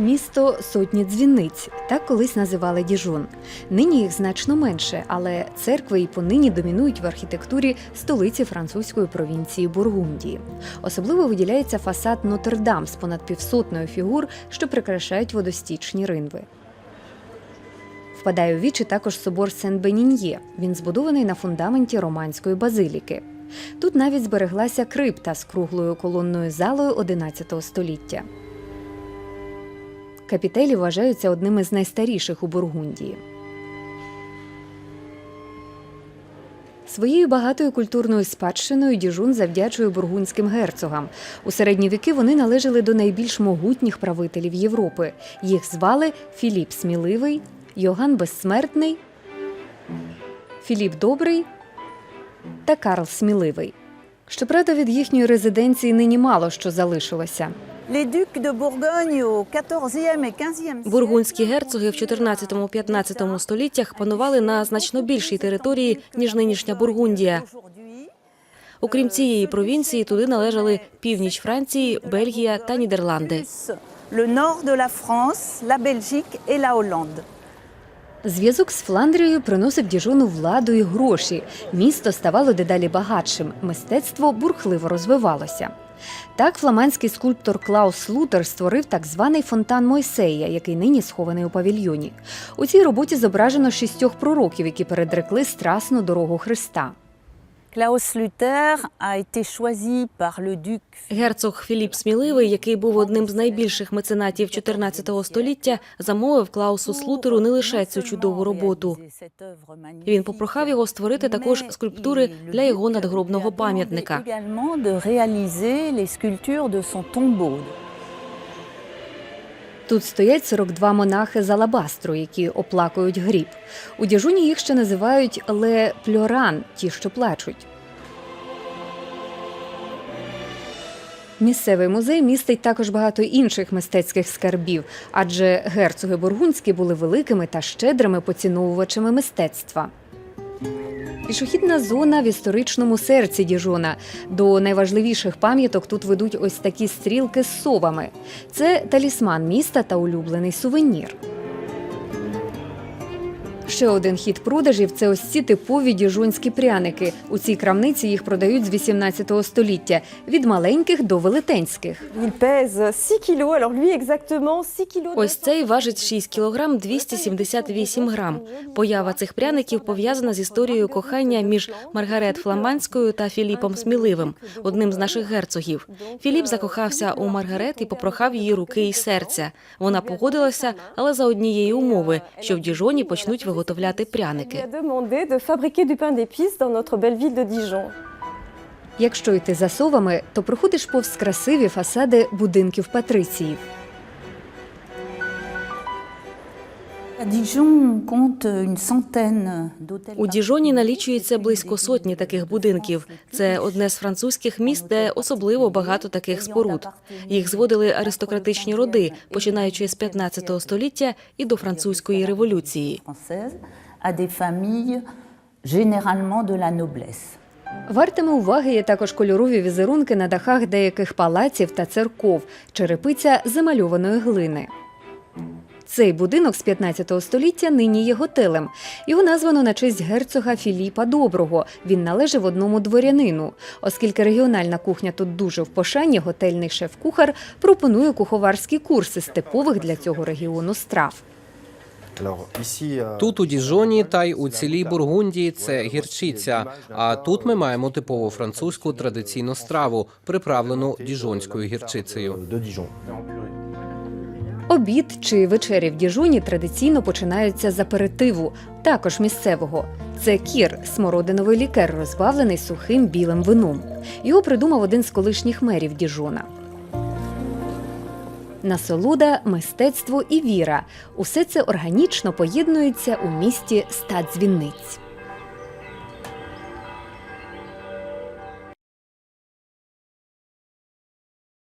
Місто сотні дзвіниць, так колись називали Діжон. Нині їх значно менше, але церкви і понині домінують в архітектурі столиці французької провінції Бургундії. Особливо виділяється фасад Нотр-Дам з понад півсотнею фігур, що прикрашають водостічні ринви. Впадає у вічі також собор Сен-Беніньє. Він збудований на фундаменті романської базиліки. Тут навіть збереглася крипта з круглою колонною залою XI століття. Капітелі вважаються одними з найстаріших у Бургундії. Своєю багатою культурною спадщиною Діжун завдячує бургундським герцогам. У середні віки вони належали до найбільш могутніх правителів Європи. Їх звали Філіп Сміливий, Йоган Безсмертний, Філіп Добрий та Карл Сміливий. Щоправда, від їхньої резиденції нині мало що залишилося. Бургундські герцоги в 14-15 століттях панували на значно більшій території, ніж нинішня Бургундія. Окрім цієї провінції, туди належали північ Франції, Бельгія та Нідерланди. Le nord de la France, la Belgique et la Hollande. Зв'язок з Фландрією приносив Діжону владу і гроші. Місто ставало дедалі багатшим. Мистецтво бурхливо розвивалося. Так, фламандський скульптор Клаус Лутер створив так званий фонтан Мойсея, який нині схований у павільйоні. У цій роботі зображено шістьох пророків, які передрекли страсну дорогу Христа. Le duc Герцог Філіп Сміливий, який був одним з найбільших меценатів 14 століття, замовив Клаусу Слутеру не лише цю чудову роботу. Він попрохав його створити також скульптури для його надгробного пам'ятника. Тут стоять 42 монахи з алабастру, які оплакують гріб. У Діжуні їх ще називають ле пльоран, ті, що плачуть. Місцевий музей містить також багато інших мистецьких скарбів, адже герцоги бургундські були великими та щедрими поціновувачами мистецтва. Пішохідна зона в історичному серці Діжона. До найважливіших пам'яток тут ведуть ось такі стрілки з совами. Це талісман міста та улюблений сувенір. Ще один хід продажів це ось ці типові діжонські пряники. У цій крамниці їх продають з 18 століття від маленьких до велетенських. Il pèse 6 kilos. Alors lui exactement 6 kilos. Ось цей важить 6 кілограм 278 грам. Поява цих пряників пов'язана з історією кохання між Маргарет Фламандською та Філіпом Сміливим, одним з наших герцогів. Філіп закохався у Маргарет і попрохав її руки і серця. Вона погодилася, але за однієї умови, що в Діжоні почнуть виготовляти A пряники. Якщо йти за совами, то проходиш повз красиві фасади будинків патриціїв. У Діжоні налічується близько сотні таких будинків. Це одне з французьких міст, де особливо багато таких споруд. Їх зводили аристократичні роди, починаючи з 15 століття і до французької революції. Вартими уваги є також кольорові візерунки на дахах деяких палаців та церков, черепиця замальованої глини. Цей будинок з 15 століття нині є готелем. Його названо на честь герцога Філіпа Доброго. Він належав одному дворянину. Оскільки регіональна кухня тут дуже в пошані, готельний шеф-кухар пропонує куховарські курси з типових для цього регіону страв. Тут у Діжоні та й у цілій Бургундії це гірчиця. А тут ми маємо типову французьку традиційну страву, приправлену діжонською гірчицею. Обід чи вечері в Діжоні традиційно починаються з аперитиву, також місцевого. Це кір, смородиновий лікер, розбавлений сухим білим вином. Його придумав один з колишніх мерів Діжона. Насолода, мистецтво і віра усе це органічно поєднується у місті ста дзвіниць.